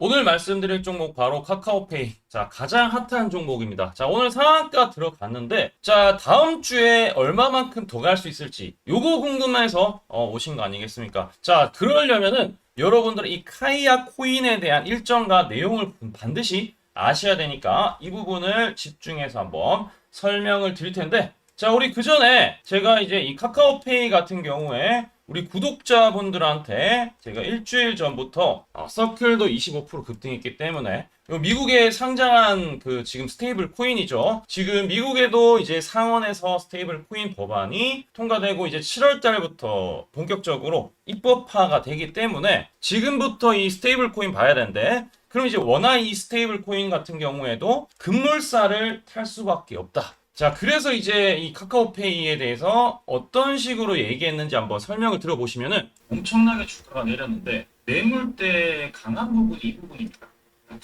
오늘 말씀드릴 종목 바로 카카오페이. 자, 가장 핫한 종목입니다. 자, 오늘 상한가 들어갔는데, 자, 다음 주에 얼마만큼 더 갈 수 있을지, 요거 궁금해서 어, 오신 거 아니겠습니까? 자, 그러려면은 여러분들 이 카이아 코인에 대한 일정과 내용을 반드시 아셔야 되니까 이 부분을 집중해서 한번 설명을 드릴 텐데, 자, 우리 그 전에 제가 이제 이 카카오페이 같은 경우에 우리 구독자분들한테 제가 일주일 전부터 어, 서클도 25% 급등했기 때문에 요 미국에 상장한 그 지금 스테이블 코인이죠. 지금 미국에도 이제 상원에서 스테이블 코인 법안이 통과되고 이제 7월 달부터 본격적으로 입법화가 되기 때문에 지금부터 이 스테이블 코인 봐야 되는데 그럼 이제 워낙 이 스테이블 코인 같은 경우에도 급물살을 탈 수밖에 없다. 자, 그래서 이제 이 카카오페이에 대해서 어떤 식으로 얘기했는지 한번 설명을 들어보시면은 엄청나게 주가가 내렸는데 매물대 강한 부분이 이 부분입니다.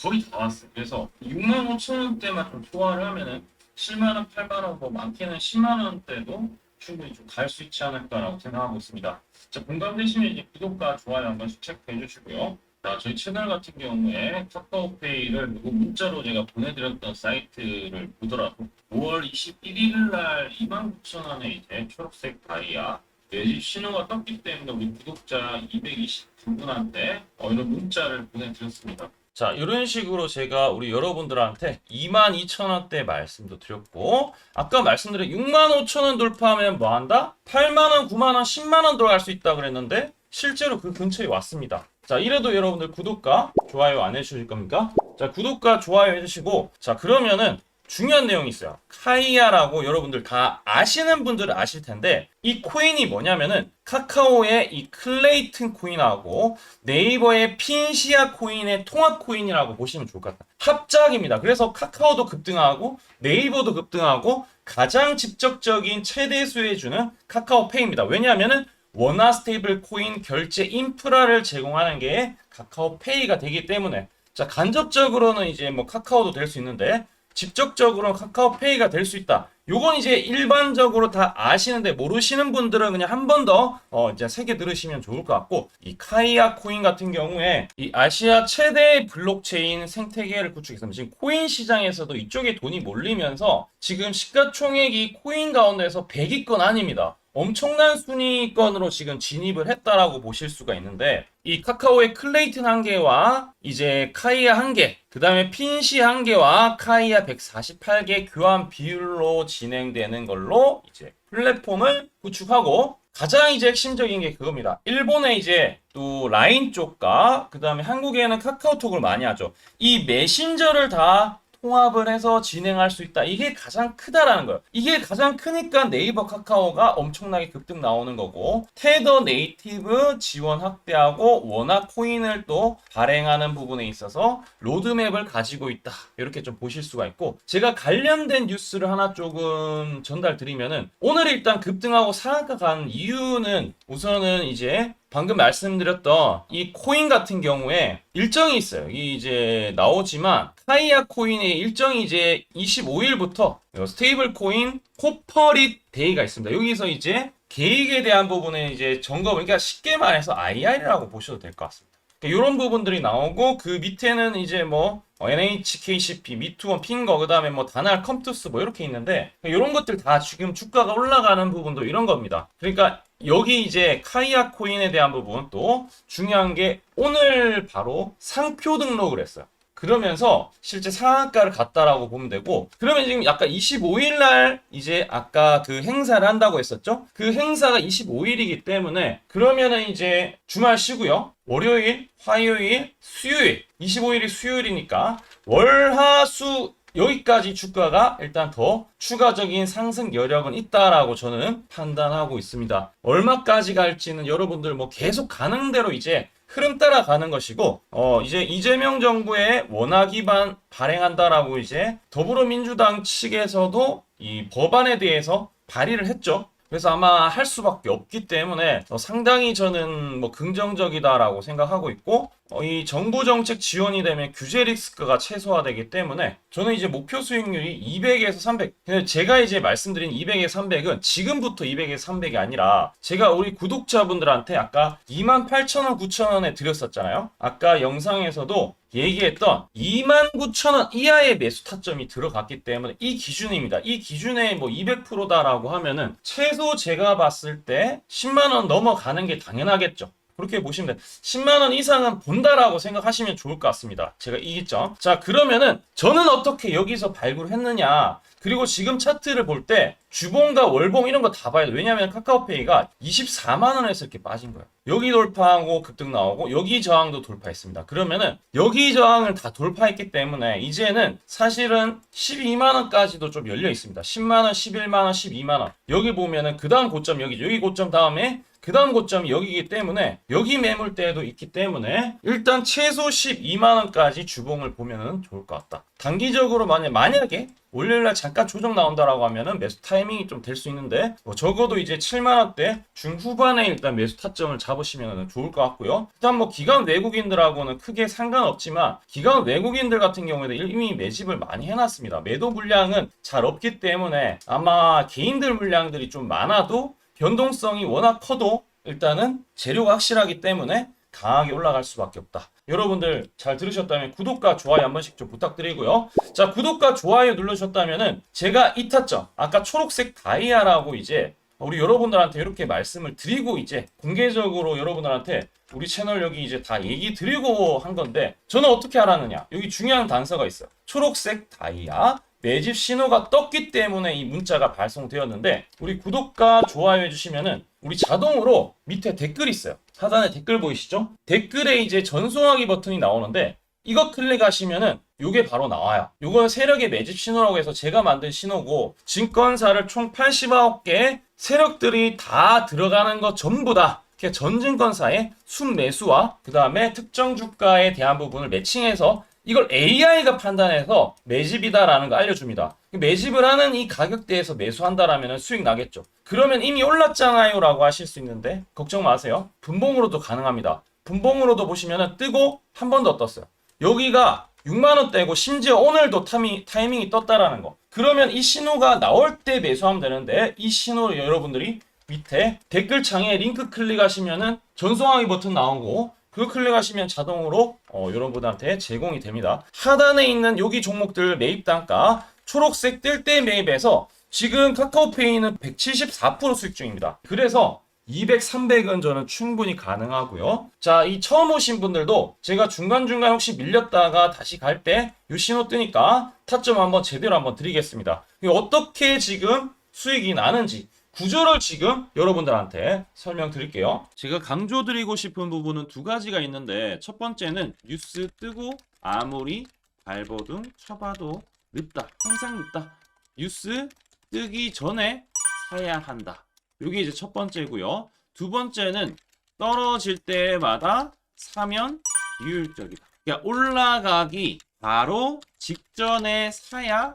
거의 다 왔어요. 그래서 6만 5천 원대만 좀 소화를 하면은 7만 원, 8만 원, 뭐 많게는 10만 원대도 충분히 좀 갈 수 있지 않을까라고 생각하고 있습니다. 자, 공감되시면 이제 구독과 좋아요 한번 체크해 주시고요. 자, 저희 채널 같은 경우에 카카오페이를 누구 문자로 제가 보내드렸던 사이트를 보더라도 5월 21일 날 29,000원에 이제 초록색 다이아 내집 신호가 떴기 때문에 우리 구독자 229분한테 어, 이런 문자를 보내드렸습니다. 자, 이런 식으로 제가 우리 여러분들한테 22,000원대 말씀도 드렸고, 아까 말씀드린 65,000원 돌파하면 뭐 한다? 8만원, 9만원, 10만원 들어갈 수 있다 그랬는데, 실제로 그 근처에 왔습니다. 자, 이래도 여러분들 구독과 좋아요 안 해주실 겁니까? 자, 구독과 좋아요 해주시고, 자, 그러면은 중요한 내용이 있어요. 카이아라고 여러분들 다 아시는 분들은 아실 텐데 이 코인이 뭐냐면은 카카오의 이 클레이튼 코인하고 네이버의 핀시아 코인의 통합 코인이라고 보시면 좋을 것 같아요. 합작입니다. 그래서 카카오도 급등하고 네이버도 급등하고 가장 직접적인 최대 수혜주는 카카오페이입니다. 왜냐하면은 원화 스테이블 코인 결제 인프라를 제공하는 게 카카오페이가 되기 때문에 자 간접적으로는 이제 뭐 카카오도 될 수 있는데 직접적으로 카카오페이가 될 수 있다. 요건 이제 일반적으로 다 아시는데 모르시는 분들은 그냥 한 번 더 어, 이제 세개 들으시면 좋을 것 같고 이 카이아 코인 같은 경우에 이 아시아 최대 블록체인 생태계를 구축했습니다. 지금 코인 시장에서도 이쪽에 돈이 몰리면서 지금 시가총액이 코인 가운데서 100위권 아닙니다. 엄청난 순위권으로 지금 진입을 했다라고 보실 수가 있는데 이 카카오의 클레이튼 한 개와 이제 카이아 한 개, 그 다음에 핀시 한 개와 카이아 148개 교환 비율로 진행되는 걸로 이제 플랫폼을 구축하고 가장 이제 핵심적인 게 그겁니다. 일본에 이제 또 라인 쪽과 그 다음에 한국에는 카카오톡을 많이 하죠. 이 메신저를 다 통합을 해서 진행할 수 있다. 이게 가장 크다라는 거예요. 이게 가장 크니까 네이버 카카오가 엄청나게 급등 나오는 거고 테더 네이티브 지원 확대하고 워낙 코인을 또 발행하는 부분에 있어서 로드맵을 가지고 있다. 이렇게 좀 보실 수가 있고 제가 관련된 뉴스를 하나 조금 전달 드리면은 오늘 일단 급등하고 상한가 간 이유는 우선은 이제 방금 말씀드렸던 이 코인 같은 경우에 일정이 있어요. 이 이제 나오지만 카이아 코인의 일정이 이제 25일부터 스테이블 코인 코퍼릿 데이가 있습니다. 여기서 이제 계획에 대한 부분은 이제 점검, 그러니까 쉽게 말해서 IR이라고 보셔도 될 것 같습니다. 이런 그러니까 부분들이 나오고 그 밑에는 이제 뭐 NHKCP, 미투원, 핑거, 그 다음에 뭐 다날, 컴투스 뭐 이렇게 있는데 이런 것들 다 지금 주가가 올라가는 부분도 이런 겁니다. 그러니까 여기 이제 카이아 코인에 대한 부분 또 중요한 게 오늘 바로 상표 등록을 했어요. 그러면서 실제 상한가를 갔다라고 보면 되고 그러면 지금 약간 25일 날 이제 아까 그 행사를 한다고 했었죠? 그 행사가 25일이기 때문에 그러면은 이제 주말 쉬고요. 월요일, 화요일, 수요일 25일이 수요일이니까 월화수 여기까지 주가가 일단 더 추가적인 상승 여력은 있다라고 저는 판단하고 있습니다. 얼마까지 갈지는 여러분들 뭐 계속 가는 대로 이제 흐름 따라 가는 것이고 어 이제 이재명 정부의 원화 기반 발행한다라고 이제 더불어민주당 측에서도 이 법안에 대해서 발의를 했죠. 그래서 아마 할 수밖에 없기 때문에 어, 상당히 저는 뭐 긍정적이다라고 생각하고 있고 어, 이 정부 정책 지원이 되면 규제 리스크가 최소화되기 때문에 저는 이제 목표 수익률이 200에서 300. 근데 제가 이제 말씀드린 200에서 300은 지금부터 200에서 300이 아니라 제가 우리 구독자분들한테 아까 28,000원, 9,000원에 드렸었잖아요. 아까 영상에서도 얘기했던 29,000원 이하의 매수 타점이 들어갔기 때문에 이 기준입니다. 이 기준에 뭐 200%다라고 하면은 최소 제가 봤을 때 10만 원 넘어가는 게 당연하겠죠. 그렇게 보시면 돼요. 10만 원 이상은 본다라고 생각하시면 좋을 것 같습니다. 제가 이기죠. 자, 그러면은 저는 어떻게 여기서 발굴을 했느냐? 그리고 지금 차트를 볼때 주봉과 월봉 이런 거 다 봐야 돼. 왜냐하면 카카오페이가 24만 원에서 이렇게 빠진 거예요. 여기 돌파하고 급등 나오고 여기 저항도 돌파했습니다. 그러면은 여기 저항을 다 돌파했기 때문에 이제는 사실은 12만 원까지도 좀 열려 있습니다. 10만 원, 11만 원, 12만 원. 여기 보면은 그 다음 고점 여기죠. 여기 고점 다음에 그 다음 고점이 여기이기 때문에 여기 매물대도 있기 때문에 일단 최소 12만 원까지 주봉을 보면은 좋을 것 같다. 단기적으로 만약 만약에 월요일날 잠깐 조정 나온다라고 하면은 매수 타이밍이 좀 될 수 있는데 뭐 적어도 이제 7만 원대 중후반에 일단 매수 타점을 잡으시면 좋을 것 같고요. 일단 뭐 기관 외국인들하고는 크게 상관없지만 기관 외국인들 같은 경우에는 이미 매집을 많이 해놨습니다. 매도 물량은 잘 없기 때문에 아마 개인들 물량들이 좀 많아도 변동성이 워낙 커도 일단은 재료가 확실하기 때문에 강하게 올라갈 수밖에 없다. 여러분들 잘 들으셨다면 구독과 좋아요 한 번씩 좀 부탁드리고요. 자, 구독과 좋아요 눌러주셨다면은 제가 이 타점, 아까 초록색 다이아라고 이제 우리 여러분들한테 이렇게 말씀을 드리고 이제 공개적으로 여러분들한테 우리 채널 여기 이제 다 얘기 드리고 한 건데 저는 어떻게 알았느냐? 여기 중요한 단서가 있어요. 초록색 다이아 매집 신호가 떴기 때문에 이 문자가 발송되었는데 우리 구독과 좋아요 해주시면은 우리 자동으로 밑에 댓글 있어요. 하단에 댓글 보이시죠? 댓글에 이제 전송하기 버튼이 나오는데 이거 클릭하시면은 요게 바로 나와요. 요건 세력의 매집 신호라고 해서 제가 만든 신호고 증권사를 총 89개 세력들이 다 들어가는 것 전부 다 이렇게 전 증권사의 순매수와 그 다음에 특정 주가에 대한 부분을 매칭해서 이걸 AI가 판단해서 매집이다라는 거 알려줍니다. 매집을 하는 이 가격대에서 매수한다라면 수익 나겠죠. 그러면 이미 올랐잖아요 라고 하실 수 있는데 걱정 마세요. 분봉으로도 가능합니다. 분봉으로도 보시면 뜨고 한 번 더 떴어요. 여기가 6만 원대고 심지어 오늘도 타미, 타이밍이 떴다라는 거. 그러면 이 신호가 나올 때 매수하면 되는데 이 신호를 여러분들이 밑에 댓글창에 링크 클릭하시면은 전송하기 버튼 나오고 그 클릭하시면 자동으로 어, 여러분한테 제공이 됩니다. 하단에 있는 여기 종목들 매입 단가 초록색 뜰 때 매입해서 지금 카카오페이는 174% 수익 중입니다. 그래서 200, 300은 저는 충분히 가능하고요. 자, 이 처음 오신 분들도 제가 중간중간 혹시 밀렸다가 다시 갈 때 이 신호 뜨니까 타점 한번 제대로 한번 드리겠습니다. 어떻게 지금 수익이 나는지 구조를 지금 여러분들한테 설명드릴게요. 제가 강조드리고 싶은 부분은 두 가지가 있는데 첫 번째는 뉴스 뜨고 아무리 발버둥 쳐봐도 늦다. 항상 늦다. 뉴스 뜨기 전에 사야 한다. 이게 이제 첫 번째고요. 두 번째는 떨어질 때마다 사면 비효율적이다. 그러니까 올라가기 바로 직전에 사야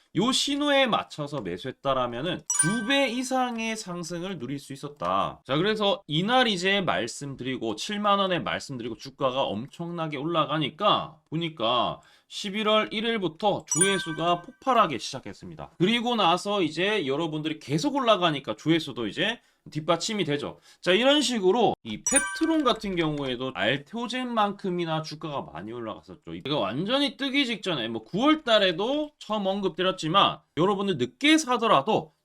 요 신호에 맞춰서 매수했다라면은 두 배 이상의 상승을 누릴 수 있었다. 자, 그래서 이날 이제 말씀드리고 7만 원에 말씀드리고 주가가 엄청나게 올라가니까 보니까 11월 1일부터 조회수가 폭발하기 시작했습니다. 그리고 나서 이제 여러분들이 계속 올라가니까 조회수도 이제 뒷받침이 되죠. 자, 이런 식으로 이 펩트론 같은 경우에도 알테오젠만큼이나 주가가 많이 올라갔었죠. 이거 완전히 뜨기 직전에 뭐 9월 달에도 처음 언급드렸지만 여러분들 늦게 사더라도